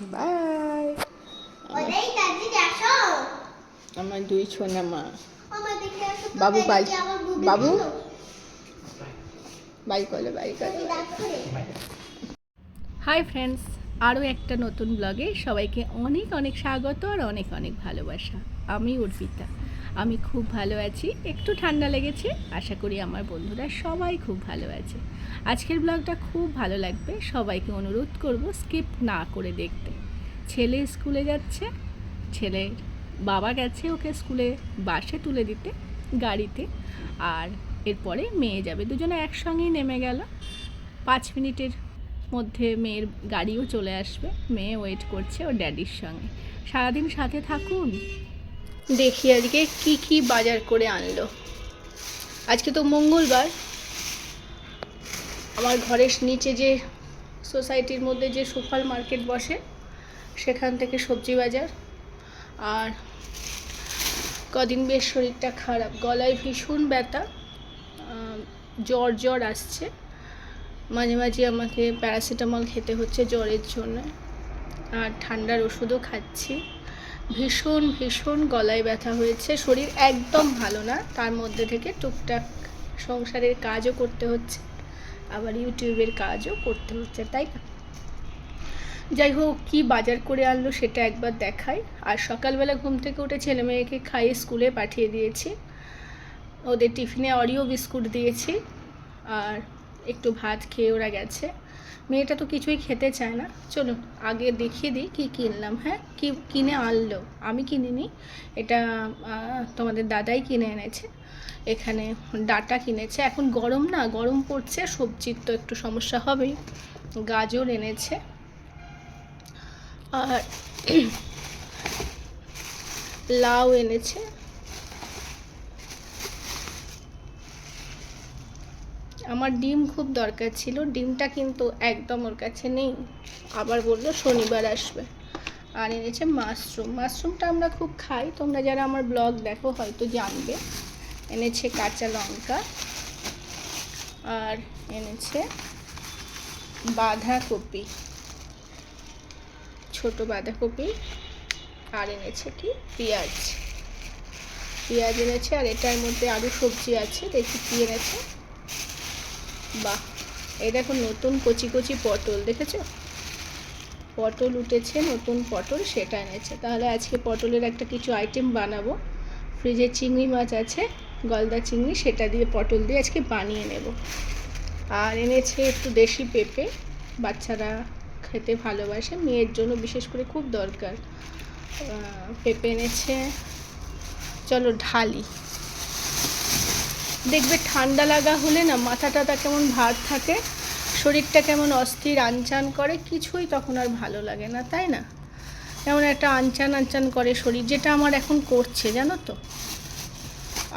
By আমার দুই ছোনা মা বাবু বাই বুবি। বাই করলে বাই করে। হাই ফ্রেন্ডস আরও একটা নতুন ব্লগে সবাইকে অনেক অনেক স্বাগত আর অনেক অনেক ভালোবাসা। আমি অর্পিতা আমি খুব ভালো আছি। একটু ঠান্ডা লেগেছে। আশা করি আমার বন্ধুরা সবাই খুব ভালো আছে। আজকের ব্লগটা খুব ভালো লাগবে। সবাইকে অনুরোধ করব স্কিপ না করে দেখতে। ছেলে স্কুলে যাচ্ছে। ছেলের বাবা গেছে ওকে স্কুলে বাসে তুলে দিতে গাড়িতে। আর এরপরে মেয়ে যাবে। দুজনে একসঙ্গেই নেমে গেল। পাঁচ মিনিটের মধ্যে মেয়ের গাড়িও চলে আসবে। মেয়ে ওয়েট করছে ওর ড্যাডির সঙ্গে। সারাদিন সাথে থাকুন। দেখি আজকে কি কি বাজার করে আনলো। আজকে তো মঙ্গলবার। আমার ঘরের নিচে যে সোসাইটির মধ্যে যে সুপার মার্কেট বসে, সেখান থেকে সবজি বাজার। আর কদিন বেশ শরীরটা খারাপ, গলায় ভীষণ ব্যথা জ্বর জ্বর আসছে। মাঝে মাঝে আমাকে প্যারাসিটামল খেতে হচ্ছে জ্বরের জন্য। আর ঠান্ডার ওষুধও খাচ্ছি। ভীষণ ভীষণ গলায় ব্যথা হয়েছে। শরীর একদম ভালো না। তার মধ্যে থেকে টুকটাক সংসারের কাজও করতে হচ্ছে। আবার ইউটিউবের কাজও করতে হচ্ছে, তাই না? যাই হোক, কী বাজার করে আনলো সেটা একবার দেখাই। আর সকালবেলা ঘুম থেকে উঠে ছেলে মেয়েকে খাইয়ে স্কুলে পাঠিয়ে দিয়েছি। ওদের টিফিনে অরিও বিস্কুট দিয়েছি। আর একটু ভাত খেয়ে ওরা গেছে। মেয়েটা তো কিছুই খেতে চায় না। চলুন, আগে দেখিয়ে দিই কী কিনলাম হ্যাঁ? কি কিনে আনলো? আমি কিনিনি, এটা তোমাদের দাদাই কিনে এনেছে। এখানে ডাটা কিনেছে। এখন গরম না, গরম পড়ছে, সবজির তো একটু সমস্যা হবেই। গাজর এনেছে। আর লাউ এনেছে। আমার ডিম খুব দরকার ছিল, ডিমটা কিন্তু একদম ওর কাছে নেই। আবার বলল শনিবার আসবে। আর এনেছে মাশরুম। মাশরুমটা আমরা খুব খাই, তোমরা যারা আমার ব্লগ দেখো হয়তো জানবে। এনেছে কাঁচা লঙ্কা আর এনেছে বাঁধাকপি, ছোট বাঁধাকপি আর এনেছে কি? পেঁয়াজ। পেঁয়াজ এনেছে আর এটার মধ্যে আরও সবজি আছে, দেখি কি এনেছে। বাহ, এই দেখো নতুন কচি কচি পটল, দেখেছ? পটল উঠেছে, নতুন পটল, সেটা এনেছে। তাহলে আজকে পটলের একটা কিছু আইটেম বানাবো। ফ্রিজে চিংড়ি মাছ আছে, গলদা চিংড়ি, সেটা দিয়ে পটল দিয়ে আজকে বানিয়ে নেব। আর এনেছে একটু দেশি পেঁপে, বাচ্চারা খেতে ভালোবাসে, মেয়ের জন্য বিশেষ করে খুব দরকার। পেঁপে এনেছে, চলো ঢালি। দেখবে ঠান্ডা লাগা হলে না মাথা টাথা কেমন ভার থাকে, শরীরটা কেমন অস্থির আনচান করে, কিছুই তখন আর ভালো লাগে না, তাই না? কেমন একটা আনচান আনচান করে শরীর, যেটা আমার এখন করছে, জানো তো?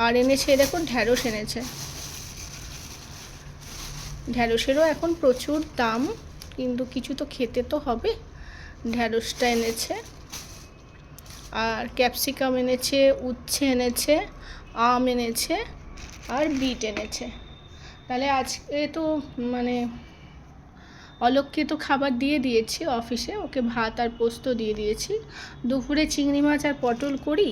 আর এনেছে দেখো, ঢ্যাঁড়স এনেছে। ঢ্যাঁড়সেরও এখন প্রচুর দাম, কিন্তু কিছু তো খেতে তো হবে। ঢ্যাঁড়সটা এনেছে, আর ক্যাপসিকাম এনেছে, উচ্ছে এনেছে, আম এনেছে আর বিট এনেছে। তাহলে আজকে তো মানে অলোককে তো খাবার দিয়ে দিয়েছি অফিসে, ওকে ভাত আর পোস্ত দিয়ে দিয়েছি। দুপুরে চিংড়ি মাছ আর পটল করি,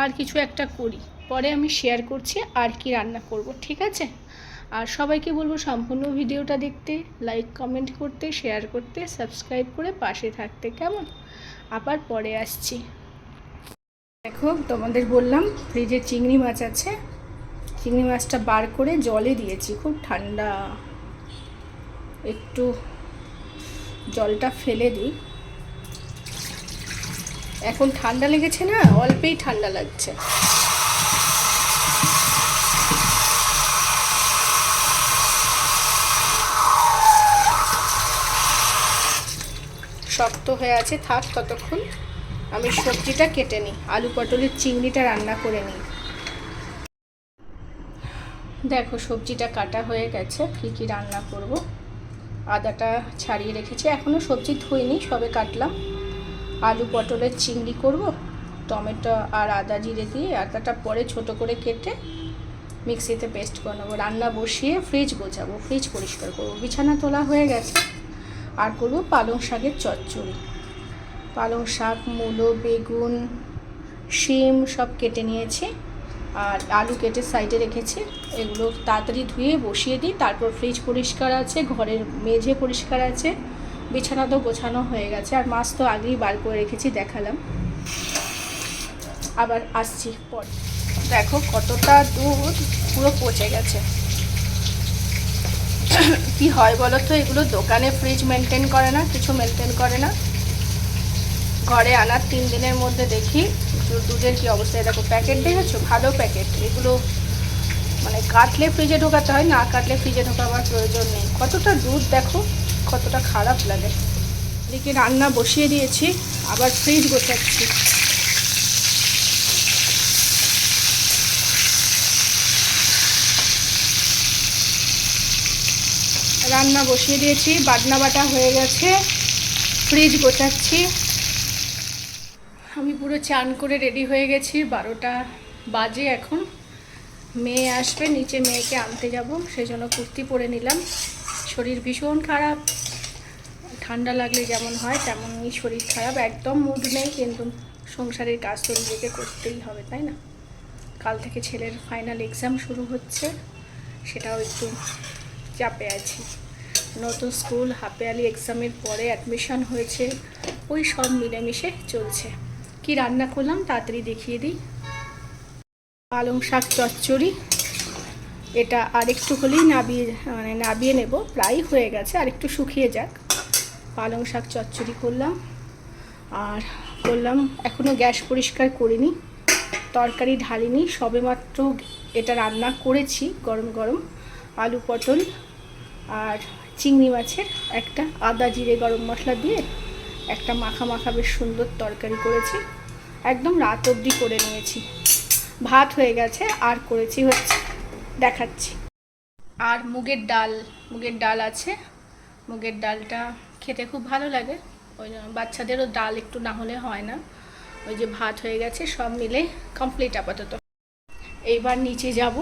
আর কিছু একটা করি। পরে আমি শেয়ার করছি আর কি রান্না করব, ঠিক আছে? আর সবাইকে বলব সম্পূর্ণ ভিডিওটা দেখতে লাইক কমেন্ট করতে শেয়ার করতে সাবস্ক্রাইব করে পাশে থাকতে, কেমন? আবার পরে আসছি। দেখো, তোমাদের বললাম ফ্রিজে চিংড়ি মাছ আছে চিংড়ি মাছটা বার করে জলে দিয়েছি, খুব ঠান্ডা। একটু জলটা ফেলে দিই। এখন ঠান্ডা লেগেছে না, অল্পেই ঠান্ডা লাগছে। শক্ত হয়ে আছে, থাক ততক্ষণ। আমি সবজিটা কেটে নিই, আলু পটলের চিংড়িটা রান্না করে নিই। দেখো, সবজিটা কাটা হয়ে গেছে। কী কী রান্না করব? আদাটা ছাড়িয়ে রেখেছি। এখনও সবজি ধুইনি, সবে কাটলাম। আলু পটলের চিংড়ি করব, টমেটো আর আদা জিরে দিয়ে আদাটা পরে ছোট করে কেটে মিক্সিতে পেস্ট করে নেব। রান্না বসিয়ে ফ্রিজ গোছাবো, ফ্রিজ পরিষ্কার করব। বিছানা তোলা হয়ে গেছে। আর করব পালং শাকের চচ্চড়ি। পালং শাক, মূলো, বেগুন, শিম সব কেটে নিয়েছি। আর আলু কেটে সাইডে রেখেছি। এগুলো তাড়াতাড়ি ধুয়ে বসিয়ে দিই। তারপর ফ্রিজ পরিষ্কার আছে, ঘরের মেঝে পরিষ্কার আছে। বিছানা তো গোছানো হয়ে গেছে। আর মাছ তো আগেই বার করে রেখেছি, দেখালাম। আবার আসছি পর। দেখো কতটা দুধ, পুরো পচে গেছে। কি হয় বলো তো? এগুলো দোকানে ফ্রিজ মেনটেন করে না, কিছু মেনটেন করে না। ঘরে আনার তিন দিনের মধ্যে দেখি দুধের কি অবস্থা। দেখো প্যাকেট দেখেছ? ভালো প্যাকেট এগুলো মানে কাটলে ফ্রিজে ঢোকাতে হয়, না কাটলে ফ্রিজে ঢোকাবার প্রয়োজন নেই। কতটা দুধ দেখো, কতটা খারাপ লাগে। এদিকে রান্না বসিয়ে দিয়েছি, আবার ফ্রিজ গোছাচ্ছি। রান্না বসিয়ে দিয়েছি, বাটনা বাটা হয়ে গেছে ফ্রিজ গোছাচ্ছি। আমি পুরো চান করে রেডি হয়ে গেছি, বারোটা বাজে এখন। মেয়ে আসবে, নিচে মেয়েকে আনতে যাব সেই জন্য কুর্তি পরে নিলাম। শরীর ভীষণ খারাপ, ঠান্ডা লাগলে যেমন হয়, তেমনই শরীর খারাপ, একদম মুড নেই, কিন্তু সংসারের কাজ তো নিজেকে করতেই হবে, তাই না? কাল থেকে ছেলের ফাইনাল এক্সাম শুরু হচ্ছে, সেটাও একটু চাপে আছি। নতুন স্কুল হাফেয়ালি এক্সামের পরে অ্যাডমিশন হয়েছে, ওই সব মিলেমিশে চলছে। কি রান্না করলাম তাড়াতাড়ি দেখিয়ে দিই। পালং শাক চচ্চড়ি। এটা আরেকটু হলেই নাবিয়ে মানে নাবিয়ে নেব। প্রায় হয়ে গেছে আর একটু শুকিয়ে যাক। পালং শাক চচ্চড়ি করলাম। আর করলাম এখনও গ্যাস পরিষ্কার করিনি। তরকারি ঢালিনি, সবেমাত্র এটা রান্না করেছি, গরম গরম। আলু পটল আর চিংড়ি মাছের একটা আদা জিরে গরম মশলা দিয়ে একটা মাখা মাখা বেশ সুন্দর তরকারি করেছি। একদম রাত অবধি করে নিয়েছি। ভাত হয়ে গেছে, আর করেছি হচ্ছে দেখাচ্ছি। আর মুগের ডাল মুগের ডাল আছে। মুগের ডালটা খেতে খুব ভালো লাগে। ওই বাচ্চাদেরও ডাল একটু না হলে হয় না। ওই যে ভাত হয়ে গেছে, সব মিলে কমপ্লিট আপাতত। এইবার নিচে যাব।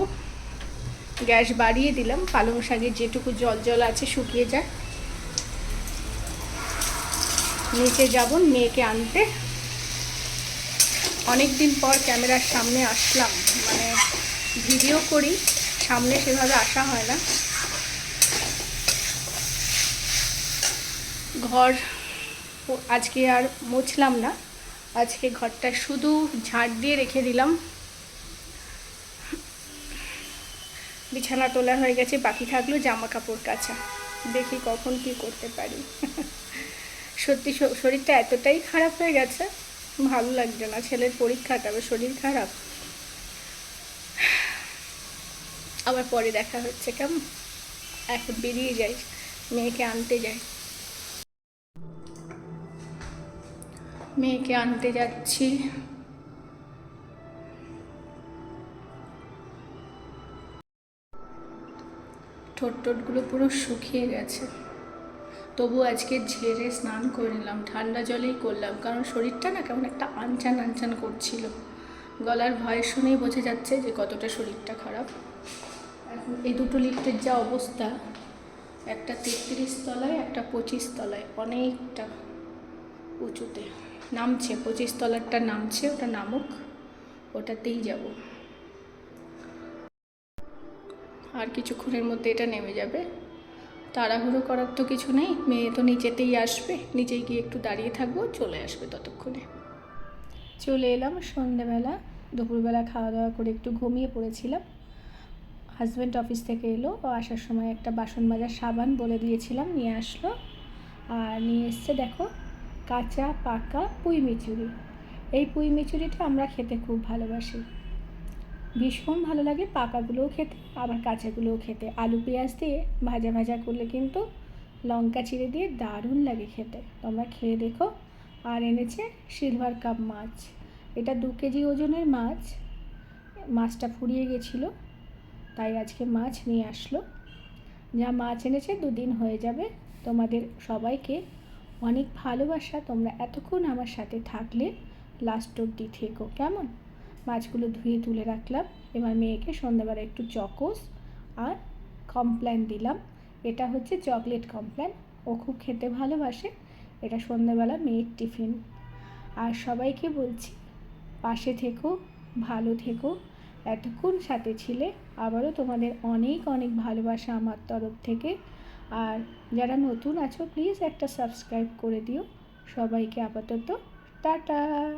গ্যাস বাড়িয়ে দিলাম। পালং শাকের যেটুকু জল জল আছে শুকিয়ে যায়। নিচে যাব, মেয়েকে আনতে। অনেক দিন পর ক্যামেরার সামনে আসলাম। মানে ভিডিও করি, সামনে সেভাবে আসা হয় না। ঘর আজকে আর মুছলাম না। আজকে ঘরটা শুধু ঝাড় দিয়ে রেখে দিলাম। বিছানা তোলা হয়ে গেছে, বাকি থাকল জামা কাপড় কাচা। দেখি কখন কি করতে পারি। সত্যি শরীরটা এতটাই খারাপ হয়ে গেছে, ভালো লাগছে না। ছেলের পরীক্ষা তবে শরীর খারাপ। আবার পরে দেখা হচ্ছে, কেমন? এখন বেরিয়ে যাই, মেয়েকে আনতে যাই। মেয়েকে আনতে যাচ্ছি। ঠোঁট টোটগুলো পুরো শুকিয়ে গেছে। তবু আজকে ঝেড়ে স্নান করে নিলাম, ঠান্ডা জলেই করলাম, কারণ শরীরটা না কেমন একটা আনচান আনচান করছিল। গলার ভয় শুনেই বোঝা যাচ্ছে যে কতটা শরীরটা খারাপ। এখন এই দুটো লিফটের যা অবস্থা, একটা তেত্রিশ তলায়, একটা পঁচিশ তলায়, অনেকটা উঁচুতে। নামছে, পঁচিশ তলারটা নামছে, ওটা নামুক, ওটাতেই যাব। আর কিছুক্ষণের মধ্যে এটা নেমে যাবে। তাড়াহুড়ো করার তো কিছু নেই, মেয়ে তো নিচেতেই আসবে নিচে গিয়ে একটু দাঁড়িয়ে থাকব, চলে আসবে ততক্ষণে। চলে এলাম সন্ধেবেলা, দুপুরবেলা খাওয়া দাওয়া করে একটু ঘুমিয়ে পড়েছিলাম। হাজব্যান্ড অফিস থেকে এলো, ও আসার সময় একটা বাসন মাজার সাবান বলে দিয়েছিলাম, নিয়ে আসলো। আর নিয়ে এসছে, দেখো, কাঁচা, পাকা পুঁই মিচুরি এই পুঁই মিচুরিটা আমরা খেতে খুব ভালোবাসি। ভীষণ ভালো লাগে পাকাগুলোও খেতে, আবার কাঁচাগুলোও খেতে। আলু পেঁয়াজ দিয়ে ভাজা ভাজা করলে কিন্তু লঙ্কা চিড়ে দিয়ে দারুণ লাগে খেতে। তোমরা খেয়ে দেখো। আর এনেছে সিলভার কাপ মাছ। এটা দু কেজি ওজনের মাছ। মাছটা ফুরিয়ে গেছিল, তাই আজকে মাছ নিয়ে আসলো। যা মাছ এনেছে দুদিন হয়ে যাবে। তোমাদের সবাইকে অনেক ভালোবাসা। তোমরা এতক্ষণ আমার সাথে থাকলে লাস্ট অব্দি থেকো। কেমন? মাছগুলো ধুয়ে তুলে রাখলাম। এবার মেয়েকে সন্ধ্যাবেলা একটু চকোস আর কমপ্ল্যান দিলাম। এটা হচ্ছে চকলেট কমপ্ল্যান ও খুব খেতে ভালোবাসে। এটা সন্ধ্যাবেলা মেয়ের টিফিন আর সবাইকে বলছি, পাশে থেকো, ভালো থেকো। এতক্ষণ সাথে ছিলে। আবারও তোমাদের অনেক অনেক ভালোবাসা আমার তরফ থেকে। আর যারা নতুন আছো প্লিজ একটা সাবস্ক্রাইব করে দিও। সবাইকে আপাতত, টাটা!